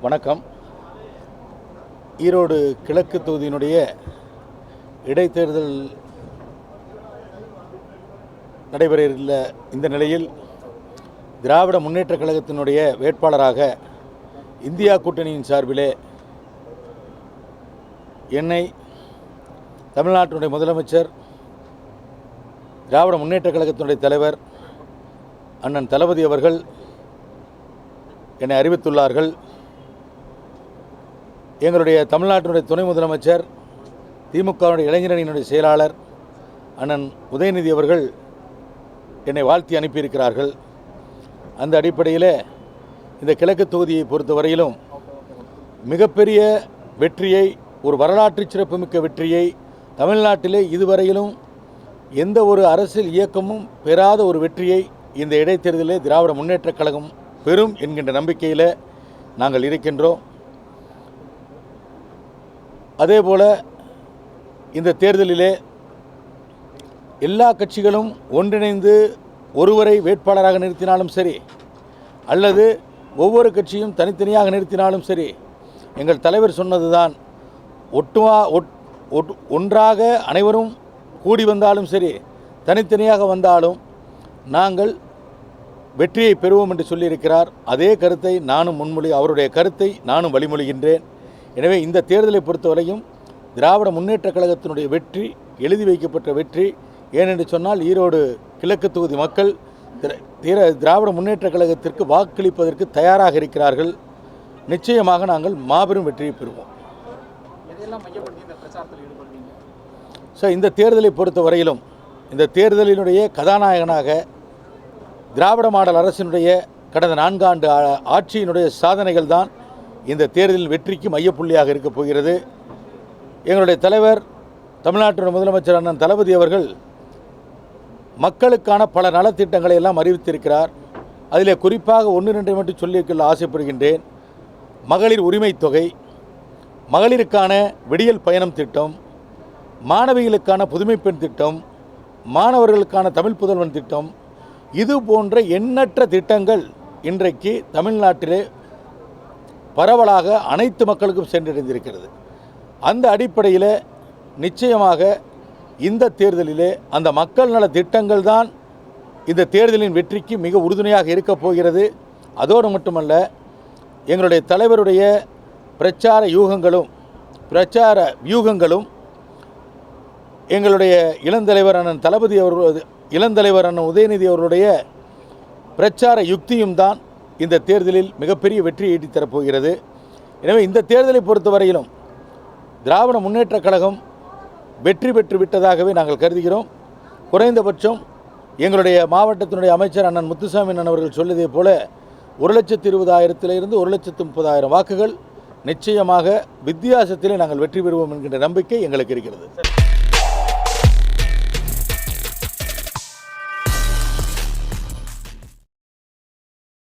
வணக்கம். ஈரோடு கிழக்கு தொகுதியினுடைய இடைத்தேர்தல் நடைபெற உள்ள இந்த நிலையில் திராவிட முன்னேற்றக் கழகத்தினுடைய வேட்பாளராக இந்தியா கூட்டணியின் சார்பிலே என்னை தமிழ்நாட்டினுடைய முதலமைச்சர் திராவிட முன்னேற்றக் கழகத்தினுடைய தலைவர் அண்ணன் தளபதி அவர்கள் என்னை அறிவித்துள்ளார்கள். எங்களுடைய தமிழ்நாட்டினுடைய துணை முதலமைச்சர் திமுகவுடைய இளைஞரணியினுடைய செயலாளர் அண்ணன் உதயநிதி அவர்கள் என்னை வாழ்த்தி அனுப்பியிருக்கிறார்கள். அந்த அடிப்படையில் இந்த கிழக்கு தொகுதியை பொறுத்தவரையிலும் மிகப்பெரிய வெற்றியை ஒரு வரலாற்று சிறப்புமிக்க வெற்றியை தமிழ்நாட்டிலே இதுவரையிலும் எந்த ஒரு அரசியல் இயக்கமும் பெறாத ஒரு வெற்றியை இந்த இடைத்தேர்தலில் திராவிட முன்னேற்றக் கழகம் பெறும் என்கின்ற நம்பிக்கையில் நாங்கள் இருக்கின்றோம். அதே போல் இந்த தேர்தலிலே எல்லா கட்சிகளும் ஒன்றிணைந்து ஒருவரை வேட்பாளராக நிறுத்தினாலும் சரி அல்லது ஒவ்வொரு கட்சியும் தனித்தனியாக நிறுத்தினாலும் சரி எங்கள் தலைவர் சொன்னதுதான் ஒட்டுமா ஒட் ஒட் ஒன்றாக அனைவரும் கூடி வந்தாலும் சரி தனித்தனியாக வந்தாலும் நாங்கள் வெற்றியை பெறுவோம் என்று சொல்லியிருக்கிறார். அதே கருத்தை நானும் முன்மொழி அவருடைய கருத்தை நானும் வழிமொழிகின்றேன். எனவே இந்த தேர்தலை பொறுத்தவரையும் திராவிட முன்னேற்றக் கழகத்தினுடைய வெற்றி எழுதி வைக்கப்பட்ட வெற்றி ஏனென்று சொன்னால் ஈரோடு கிழக்கு தொகுதி மக்கள் திர- திர- திராவிட முன்னேற்றக் கழகத்திற்கு வாக்களிப்பதற்கு தயாராக இருக்கிறார்கள். நிச்சயமாக நாங்கள் மாபெரும் வெற்றியை பெறுவோம். ஸோ இந்த தேர்தலை பொறுத்த வரையிலும் இந்த தேர்தலினுடைய கதாநாயகனாக திராவிட மாடல் அரசினுடைய கடந்த நான்காண்டு ஆட்சியினுடைய சாதனைகள் தான் இந்த தேர்தலின் வெற்றிக்கு மையப்புள்ளியாக இருக்கப் போகிறது. எங்களுடைய தலைவர் தமிழ்நாட்டினுடைய முதலமைச்சர் அண்ணன் தளபதி அவர்கள் மக்களுக்கான பல நலத்திட்டங்களை எல்லாம் அறிவித்திருக்கிறார். அதிலே குறிப்பாக ஒன்று ரெண்டு மட்டும் சொல்லிக்கொள்ள ஆசைப்படுகின்றேன். மகளிர் உரிமைத் தொகை மகளிருக்கான விடியல் பயணம் திட்டம் மாணவிகளுக்கான புதுமை பெண் திட்டம் மாணவர்களுக்கான தமிழ் புதல்வன் திட்டம் இது போன்ற எண்ணற்ற திட்டங்கள் இன்றைக்கு தமிழ்நாட்டிலே பரவலாக அனைத்து மக்களுக்கும் சென்றடைந்திருக்கிறது. அந்த அடிப்படையில் நிச்சயமாக இந்த தேர்தலிலே அந்த மக்கள் நல திட்டங்கள் தான் இந்த தேர்தலின் வெற்றிக்கு மிக உறுதுணையாக இருக்கப் போகிறது. அதோடு மட்டுமல்ல எங்களுடைய தலைவருடைய பிரச்சார யூகங்களும் பிரச்சார வியூகங்களும் எங்களுடைய இளந்தலைவர் அண்ணன் தளபதி அவர்களது இளந்தலைவர் அண்ணன் உதயநிதி அவர்களுடைய பிரச்சார யுக்தியும் தான் இந்த தேர்தலில் மிகப்பெரிய வெற்றியை ஈட்டித் தரப்போகிறது. எனவே இந்த தேர்தலை பொறுத்தவரையிலும் திராவிட முன்னேற்றக் கழகம் வெற்றி பெற்று விட்டதாகவே நாங்கள் கருதுகிறோம். குறைந்தபட்சம் எங்களுடைய மாவட்டத்தினுடைய அமைச்சர் அண்ணன் முத்துசாமி அண்ணன் அவர்கள் சொல்லியதை போல ஒரு லட்சத்து இருபதாயிரத்திலிருந்து ஒரு லட்சத்து முப்பதாயிரம் வாக்குகள் நிச்சயமாக வித்தியாசத்திலே நாங்கள் வெற்றி பெறுவோம் என்கின்ற நம்பிக்கை எங்களுக்கு இருக்கிறது.